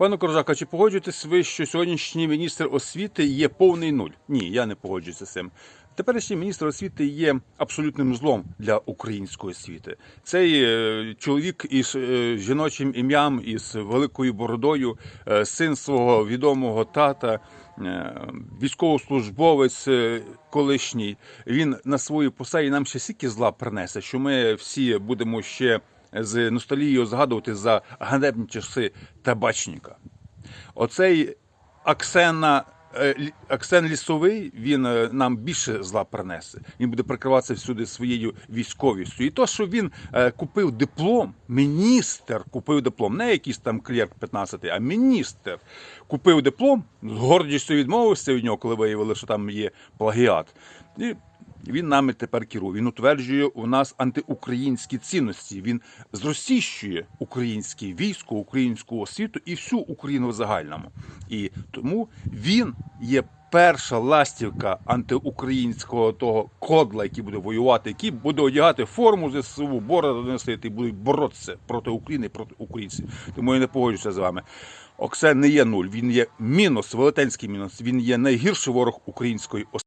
Пане Коржака, чи погоджуєтесь ви, що сьогоднішній міністр освіти є повний нуль? Ні, я не погоджуюся з цим. Теперішній міністр освіти є абсолютним злом для української освіти. Цей е, чоловік із е, жіночим ім'ям, із великою бородою, е, син свого відомого тата, військовослужбовець колишній. Він на своїй посаді нам ще стільки зла принесе, що ми всі будемо ще з ностальгією згадувати за ганебні часи табачника. Оцей Аксена. е, Аксен Лісовий він е, нам більше зла принесе. Він буде прикриватися всюди своєю військовістю. І то, що він е, купив диплом, міністр купив диплом, не якийсь там клерк 15, а міністр купив диплом, з гордістю відмовився від нього, коли виявили, що там є плагіат. І він нами тепер керує. Він утверджує у нас антиукраїнські цінності. Він зросіщує українське військо, українську освіту і всю Україну в загальному. І тому він є перша ластівка антиукраїнського того кодла, який буде воювати, який буде одягати форму ЗСУ, бороду носити і будуть боротися проти України, проти українців. Тому я не погоджуюся з вами. Оксен не є нуль, він є мінус, велетенський мінус. Він є найгірший ворог української освіти.